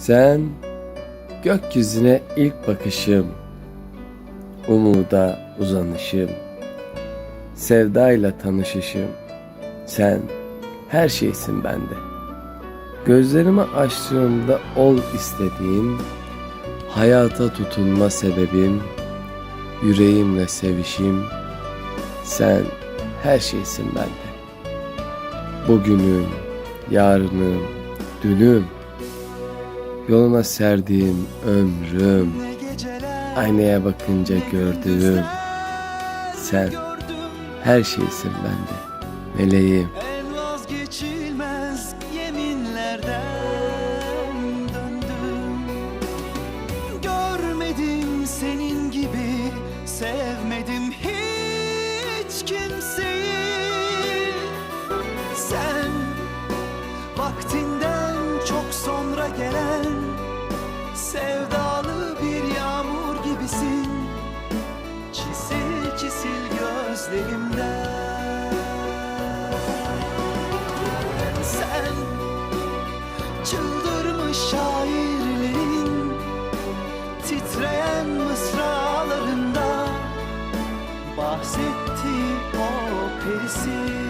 Sen gökyüzüne ilk bakışım, umuda uzanışım, sevdayla tanışışım. Sen her şeysin bende. Gözlerimi açtığımda ol istediğim, hayata tutunma sebebim, yüreğimle sevişim. Sen her şeysin bende. Bugünüm, yarınım, dünüm. Yoluna serdiğim ömrüm. Aynaya bakınca gördüğüm. Sen her şeysin bende. Meleğim. Vazgeçilmez yeminlerden döndüm Görmedim senin gibi sevmedim hiç kimseyi Sen vaktinden çok sonra gelen gözlerimden Sen çıldırmış şairlerin Titreyen mısralarında Bahsetti o perisi